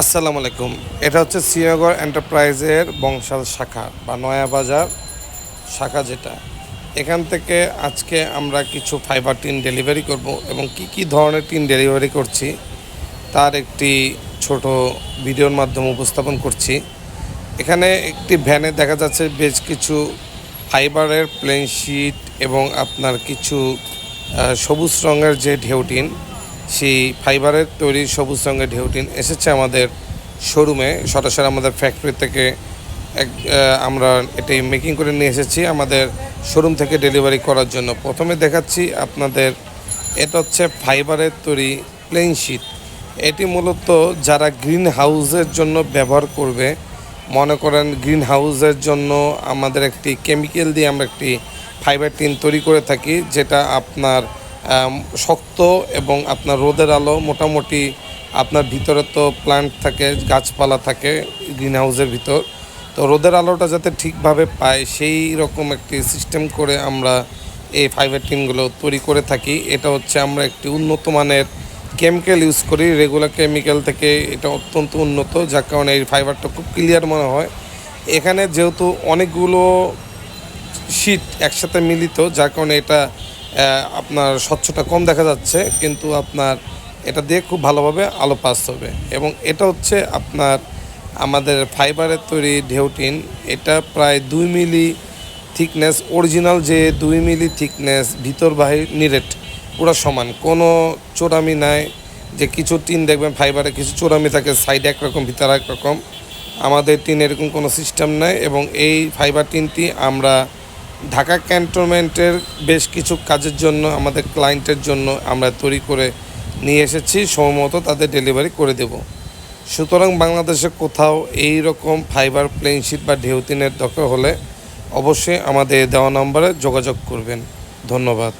আসসালামু আলাইকুম। এটা হচ্ছে শ্রীনগর এন্টারপ্রাইজের বংশাল শাখা বা নয়াবাজার শাখা যেটা। এখান থেকে আজকে আমরা কিছু ফাইবার টিন ডেলিভারি করব এবং কি কি ধরনের টিন ডেলিভারি করছি তার একটি ছোট ভিডিওর মাধ্যমে উপস্থাপন করছি। এখানে একটি ভ্যানে দেখা যাচ্ছে বেশ কিছু ফাইবারের প্লেন শিট এবং আপনার কিছু সবুজ রঙের যে ঢেউটিন সেই ফাইবারের তৈরি সবুজ রঙের ঢেউটিন এসেছে আমাদের শোরুমে। সরাসরি আমাদের ফ্যাক্টরি থেকে এক আমরা এটি মেকিং করে নিয়ে এসেছি আমাদের শোরুম থেকে ডেলিভারি করার জন্য। প্রথমে দেখাচ্ছি আপনাদের, এটা হচ্ছে ফাইবারের তৈরি প্লেন শিট এটি মূলত যারা গ্রিন হাউসের জন্য ব্যবহার করবে, মনে করেন গ্রিন হাউসের জন্য আমাদের একটি কেমিক্যাল দিয়ে আমরা একটি ফাইবার টিন তৈরি করে থাকি, যেটা আপনার শক্ত এবং আপনার রোদের আলো মোটামুটি আপনার ভিতরে তো প্ল্যান্ট থাকে, গাছপালা থাকে গ্রিন হাউসের ভিতর। তো রোদের আলোটা যাতে ঠিকভাবে পায়, সেই রকম একটি সিস্টেম করে আমরা এই ফাইবার টিনগুলো তৈরি করে থাকি। এটা হচ্ছে আমরা একটি উন্নত মানের কেমিক্যাল ইউজ করি। রেগুলার কেমিক্যাল থেকে এটা অত্যন্ত উন্নত, যার কারণে এই ফাইবারটা খুব ক্লিয়ার মনে হয়। এখানে যেহেতু অনেকগুলো শীত একসাথে মিলিত, যার কারণে এটা আপনার স্বচ্ছতা কম দেখা যাচ্ছে, কিন্তু আপনার এটা দিয়ে খুব ভালোভাবে আলো পাস হবে। এবং এটা হচ্ছে আপনার আমাদের ফাইবারের তৈরি ঢেউটিন, এটা প্রায় দুই মিলি থিকনেস, অরিজিনাল যে দুই মিলি থিকনেস ভিতর বাহির নিরেট, পুরো সমান। কোনো চোরামি নাই যে কিছু টিন দেখবেন ফাইবারে, কিছু চোরামি থাকে, সাইডে একরকম, ভিতরে একরকম। আমাদের টিন এরকম কোনো সিস্টেম নাই এবং এই ফাইবার টিনটি আমরা ঢাকা ক্যান্টনমেন্টের বেশ কিছু কাজের জন্য, আমাদের ক্লায়েন্টের জন্য আমরা তৈরি করে নিয়ে এসেছি। সময়মতো তাদের ডেলিভারি করে দেব। সুতরাং বাংলাদেশে কোথাও এই রকম ফাইবার প্লেনশিট বা ঢেউতিনের দরকার হলে অবশ্যই আমাদের দেওয়া নম্বরে যোগাযোগ করবেন। ধন্যবাদ।